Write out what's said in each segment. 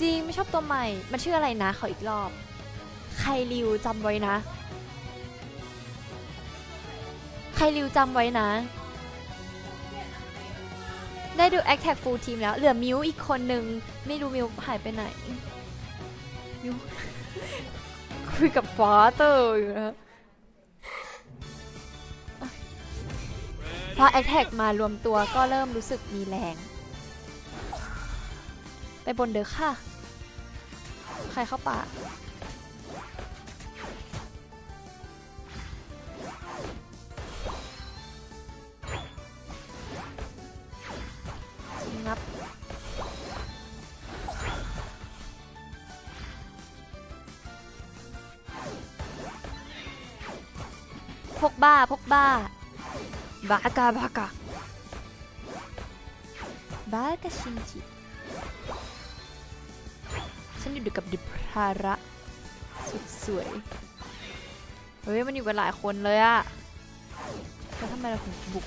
จริงไม่ชอบตัวใหม่ มันชื่ออะไรนะขออีกรอบไคริวจำไว้นะไคริวจำไว้นะ ได้ดู a c t a g Full Team แล้ว เหลือมิวอีกคนนึง ไม่รู้มิวหายไปไหน มิวคุยกับฟาเตอร์อยู่นะพอ a c t a g มารวมตัวก็เริ่มรู้สึกมีแรง ไปบนเด้อค่ะ ใครเข้าป่างับพกบ้าพกบ้าบากาบากาบากาชินจิ ฉันอยู่กับดิพาระสุดสวย เฮ้ย มันอยู่กันหลายคนเลยอะแล้วทำไมเราถึงบุก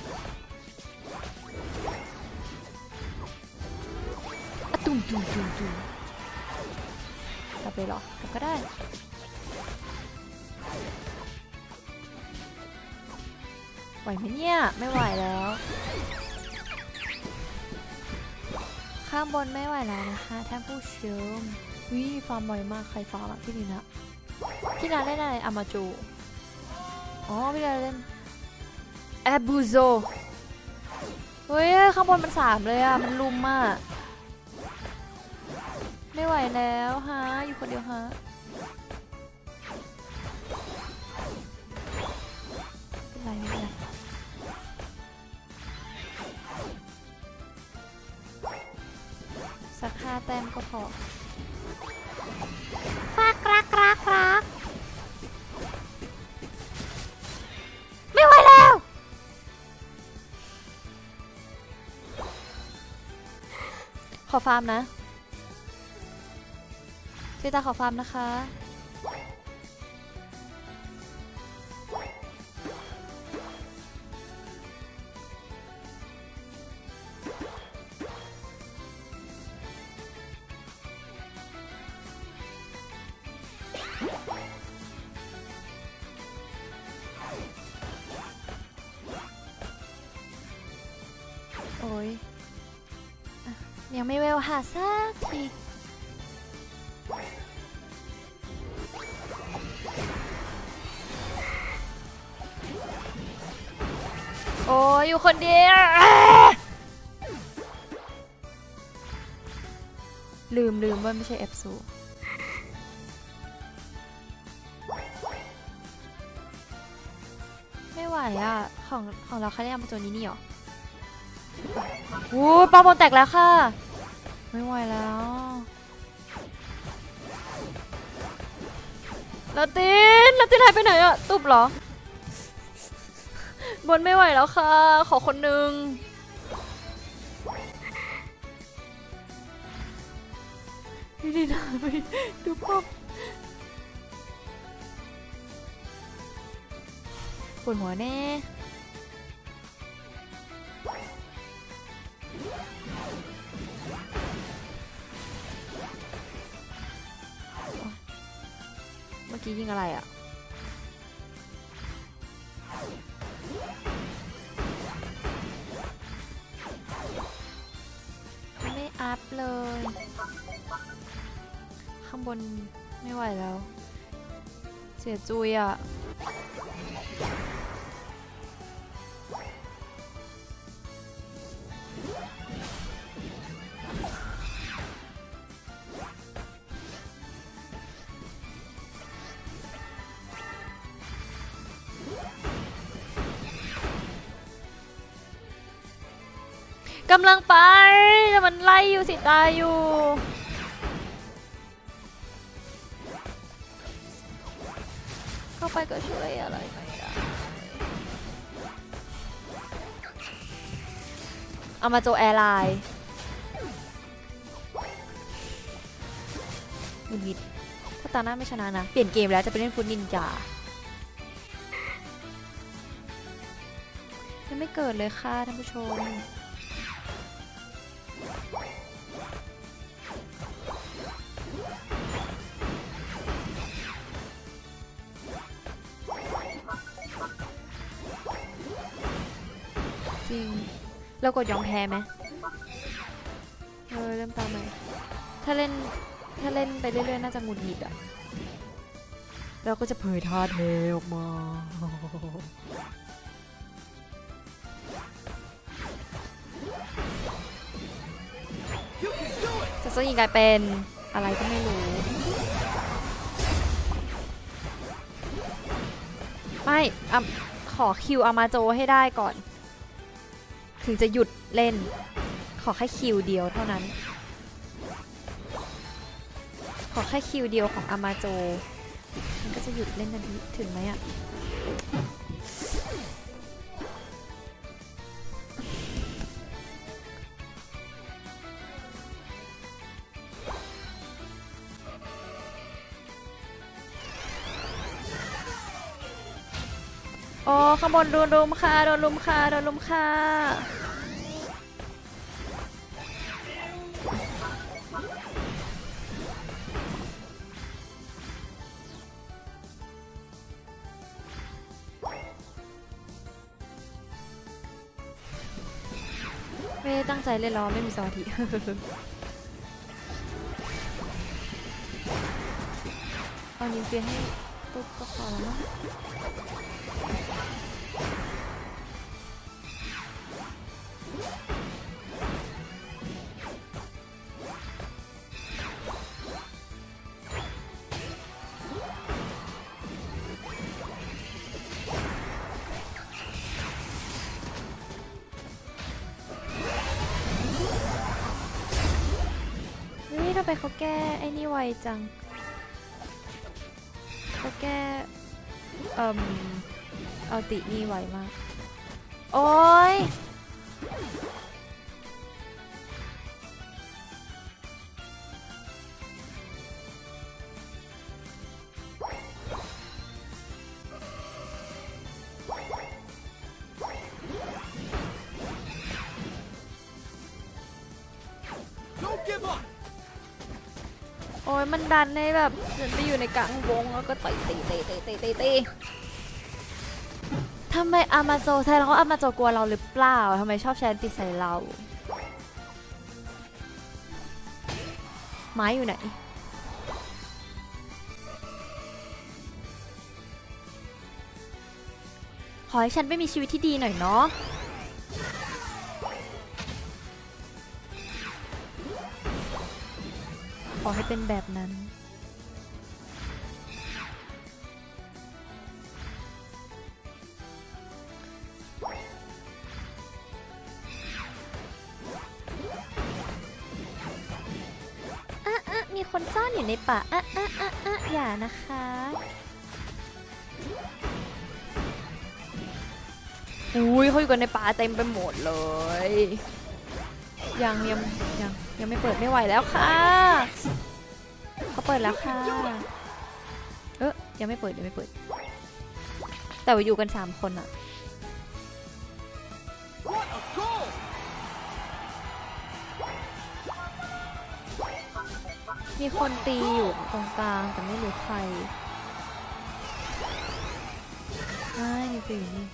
อะตุ้มตุ้มตุ้มตุ้มกลับไปหรอกลับก็ได้ไหวไหมเนี่ย ไม่ไหวแล้ว ข้างบนไม่ไหวแล้วนะคะท่านผู้ชม วิฟาร์มบ่อยมากใครฟาร์มอะพี่นีนะพี่นาเล่นอะไรอามาจู อ๋อพี่นาเล่นแอบูโซเฮ้ยข้างบนมันสามเลยอะมันลุมอะไม่ไหวแล้วฮะอยู่คนเดียวฮะเป็นไรไม่เป็นไรสักห้าแต้มก็พอ อฟาร์มนะพี่ตาขอฟาร์มนะคะ โอ้ย ยังไม่เวลหาสักทีโอ้ยอยู่คนเดียวลืมลืมว่าไม่ใช่เอฟซูไม่ไหวอะ ของของเราเขาเรียกมาตัวนี้นี่หรอ โอ้ปลาบอลแตกแล้วค่ะ ไม่ไหวแล้วลาตินลาตินหายไปไหนอะตุบเหรอ บนไม่ไหวแล้วค่ะ ขอคนหนึ่งพี่ดีนาไปดูป๊อปปวดหัวแน่ เมื่อกี้ยิงอะไรอะ ไม่อัพเลย ข้างบนไม่ไหวแล้ว เสียจุยอะ กำลังไปแต่มันไล่อยู่สิตายอยู่ เข้าไปก็ช่วยอะไรไม่ได้เอามาโจแอร์ไลน์มุนวิดถ้าตาหน้าไม่ชนะนะ เปลี่ยนเกมแล้วจะไปเล่นฟุตนินจายังไม่เกิดเลยค่ะท่านผู้ชม จริง เรากดยอมแพ้ไหมเออเริ่มตามไหมถ้าเล่น ถ้าเล่นไปเรื่อยๆ น่าจะหงุดหงิดอะเราก็จะเผยท่าเทออกมา จะส่วนยิงกลายเป็นอะไรก็ไม่รู้ ไม่อขอคิวอามาโจให้ได้ก่อน ถึงจะหยุดเล่น ขอแค่คิวเดียวเท่านั้น ขอแค่คิวเดียวของอามาโจมันก็จะหยุดเล่นทันทีถึงไหมอะ อ้ข้างบนโดนลุมค่ะโดนลุมค่ะโดนลุมค่ะไม่ได้ตั้งใจเล่นล้อไม่มีสมาธิเอานิวเคลียร์ให้ปุ๊บก็พอแล้วมั้ง ไมเขาแก้ไอ้นี่ไวจังเขาแก้เอ่มเอาตินี่ไวมาก โอ้ย อ้ยมันดันให้แบบฉันไปอยู่ในกลางวงแล้วก็ตีตีตีตีตีตีตีทำไมอามาโจแทนเขาอามาโจกลัวเราหรือเปล่าทำไมชอบแชนติใส่เราไม้อยู่ไหนขอให้ฉันไปมีชีวิตที่ดีหน่อยเนาะ อให้เป็นแบบนั้น อะอะมีคนซ่อนอยู่ในป่า อะอะอะอะอย่านะคะ อุ้ยเขาอยู่กันในป่าเต็มไปหมดเลย ยังยังยังยังไม่เปิดไม่ไหวแล้วค่ะเขาเปิดแล้วค่ะ เออยังไม่เปิดยังไม่เปิด แต่ว่าอยู่กันสามคนอะมีคนตีอยู่ตรงกลางแต่ไม่รู้ใครอ่าอยู่ตีนี่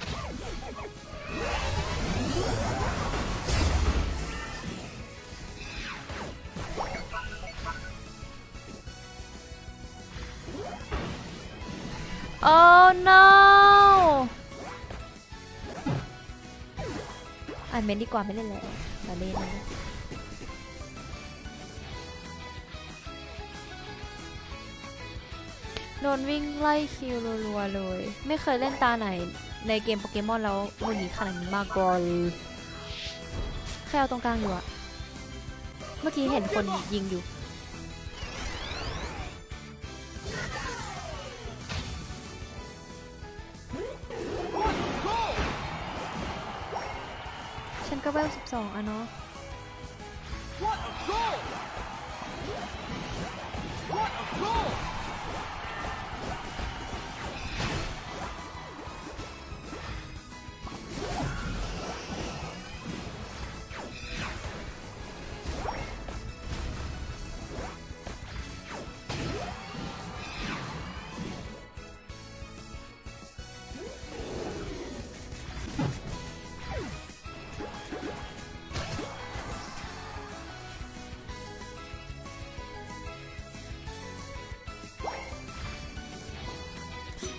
โอ้ no อ่านเมนดีกว่าไม่เล่นแล้วมาเล่นนะโดนวิ่งไล่คิวรัวๆเลย ไม่เคยเล่นตาไหนในเกมโปเกมอนแล้ววันนี้ขนาดนี้มาก่อนใครเอาตรงกลางอยู่อะเมื่อกี้เห็นคนยิงอยู่ เวล 12 อะเนาะ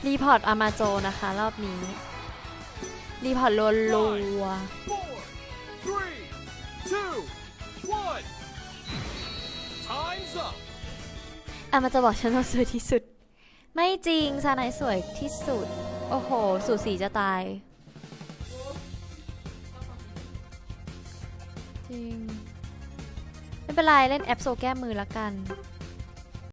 รีพอร์ตอามาโจนะคะ รอบนี้ รีพอร์ตรัว Four, three, two, one. Time's up. ๆอามาโจบอกฉันว่าสวยที่สุด ไม่จริงซาไนสวยที่สุด โอ้โห สูสีจะตาย จริง ไม่เป็นไร เล่นแอปโซแก้มือละกัน